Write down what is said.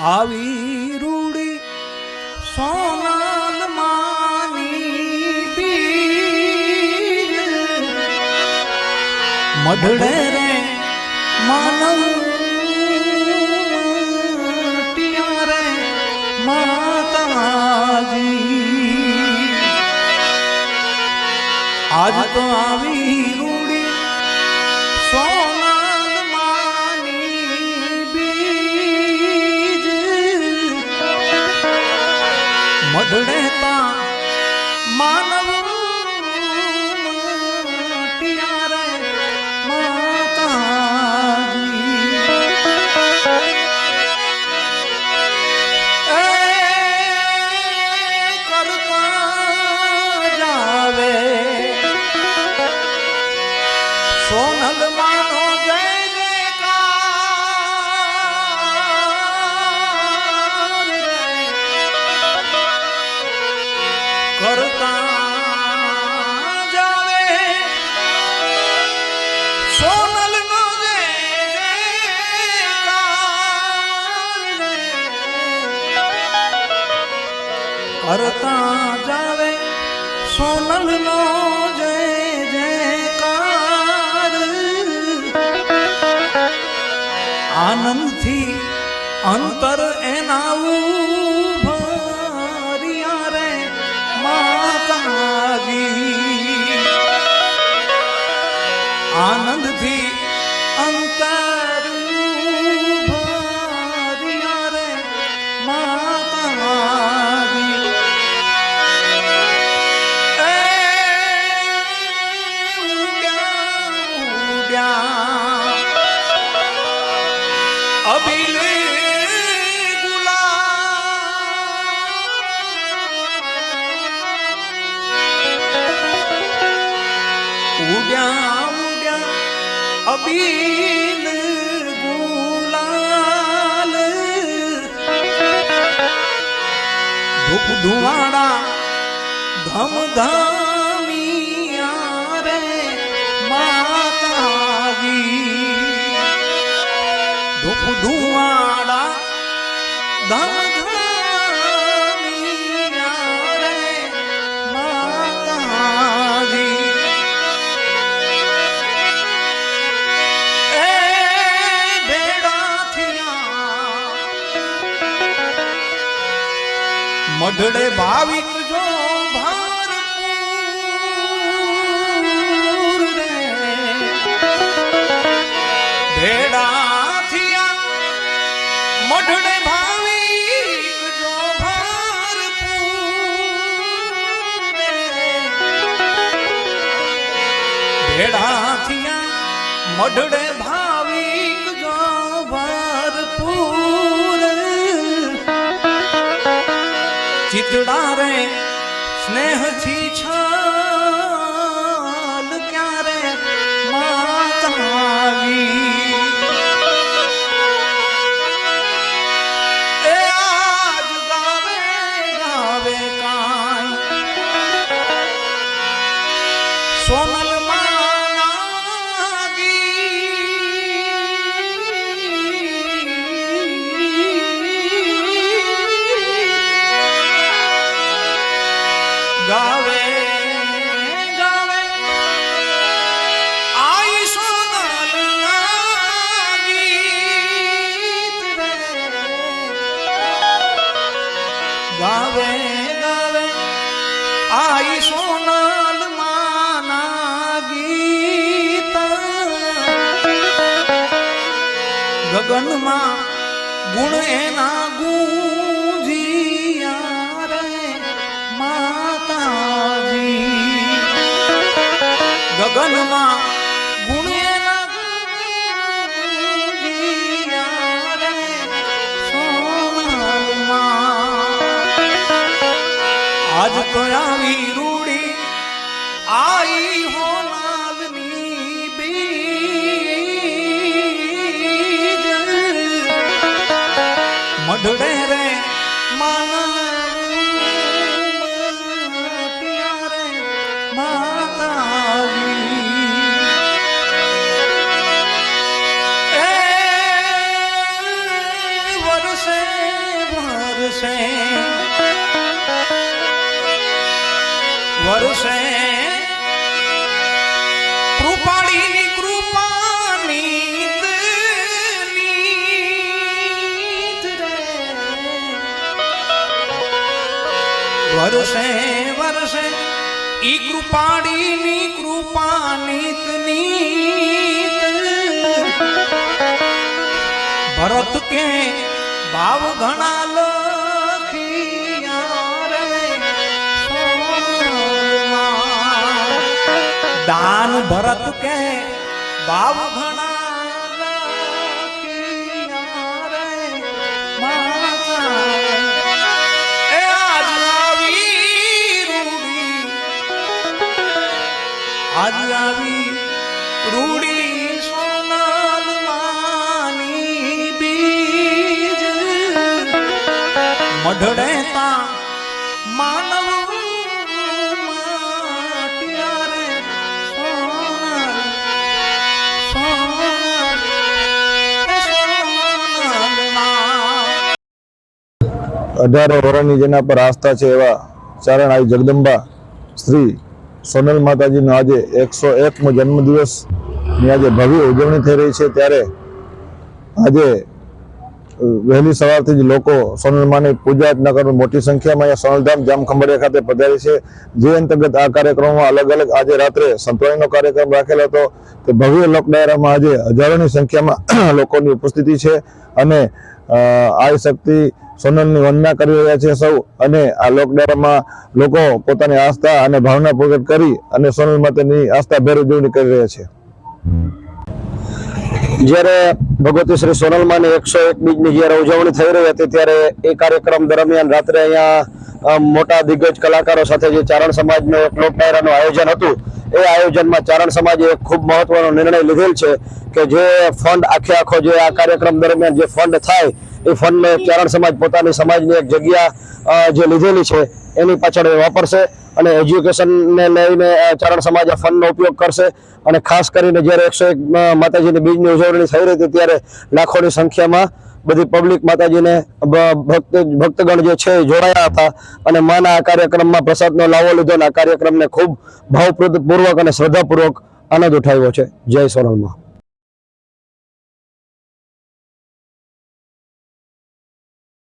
આવી રૂડી સોનલ માની મઢડે રે માનવ રે માતાજી. આજ તો આવી મઢડે કરતા જાવે સોનલ નો જય જયકાર. આનંદથી અંતર એનાવું ઉભર્યા રે માતાજી. આનંદથી અબિલ ગુલાલ ધૂપ ધુવાડા ધમ ધમિયા મઢડે ભાવિક જો ભારપૂર રે ભેડા થયા મઢડે ભાવિક જો ભારપૂર રે ભેડા થયા સ્નેહથી ગગનમાં ગુણ એના વરસે કૃપાળીની કૃપાની વરસે વરસે ઈ કૃપાળીની કૃપાનીત નીત. ભરત કે ભાવ ઘણા લખિયા દાન ભરત કે રૂડી. આજ આવી રૂડી સોનલ માની બીજ. મઢડે તા અઢારે વરણની જેના પર આસ્થા છે એવા ચારણ આઈ જગદંબા, શ્રી સોનલ માતાજીનો આજે એકસો એકમો જન્મદિવસની આજે ભવ્ય ઉજવણી થઈ રહી છે. ત્યારે આજે વહેલી સવારથી જ લોકો સોનલમાની પૂજા અર્ચના કરવા મોટી સંખ્યામાં અહીંયા સોનલધામ જામખંભાળિયા ખાતે પધારે છે. જે અંતર્ગત આ કાર્યક્રમમાં અલગ અલગ આજે રાત્રે સંતવાણીનો કાર્યક્રમ રાખેલો હતો. તે ભવ્ય લોક ડાયરામાં આજે હજારોની સંખ્યામાં લોકોની ઉપસ્થિતિ છે. અને આ શક્તિ સોનલની વંદના કરી રહ્યા છે સૌ અને આ લોકડાઉનમાં લોકો પોતાની આસ્થા અને ભાવના પ્રગટ કરી અને સોનલ માતાની આસ્થા ભેર ઉજવણી કરી રહ્યા છે. જ્યારે ભગવતી શ્રી સોનલમાની એકસો એક બીજની જ્યારે ઉજવણી થઈ રહી હતી, ત્યારે એ કાર્યક્રમ દરમિયાન રાત્રે અહીંયા મોટા દિગ્ગજ કલાકારો સાથે જે ચારણ સમાજનો એક લોકડાયરાનું આયોજન હતું, એ આયોજનમાં ચારણ સમાજે એક ખૂબ મહત્વનો નિર્ણય લીધેલ છે કે જે ફંડ આખે આખો જે આ કાર્યક્રમ દરમિયાન જે ફંડ થાય એ ફંડને ચારણ સમાજ પોતાની સમાજની એક જગ્યા જે લીધેલી છે, એની પાછળ એ વાપરશે અને એજ્યુકેશનને લઈને ચારણ સમાજ આ ફંડનો ઉપયોગ કરશે. અને ખાસ કરીને જ્યારે એકસો એક માતાજીની બીજની ઉજવણી થઈ રહી હતી ત્યારે લાખોની સંખ્યામાં બધી પબ્લિક માતાજીને ભક્ત, ભક્તગણ જે છે જોડાયા હતા. અને માના આ કાર્યક્રમમાં પ્રસાદનો લાવો લીધો અને આ કાર્યક્રમને ખૂબ ભાવપૂર્વક અને શ્રદ્ધાપૂર્વક આનંદ ઉઠાવ્યો છે. જય સોનલમાં.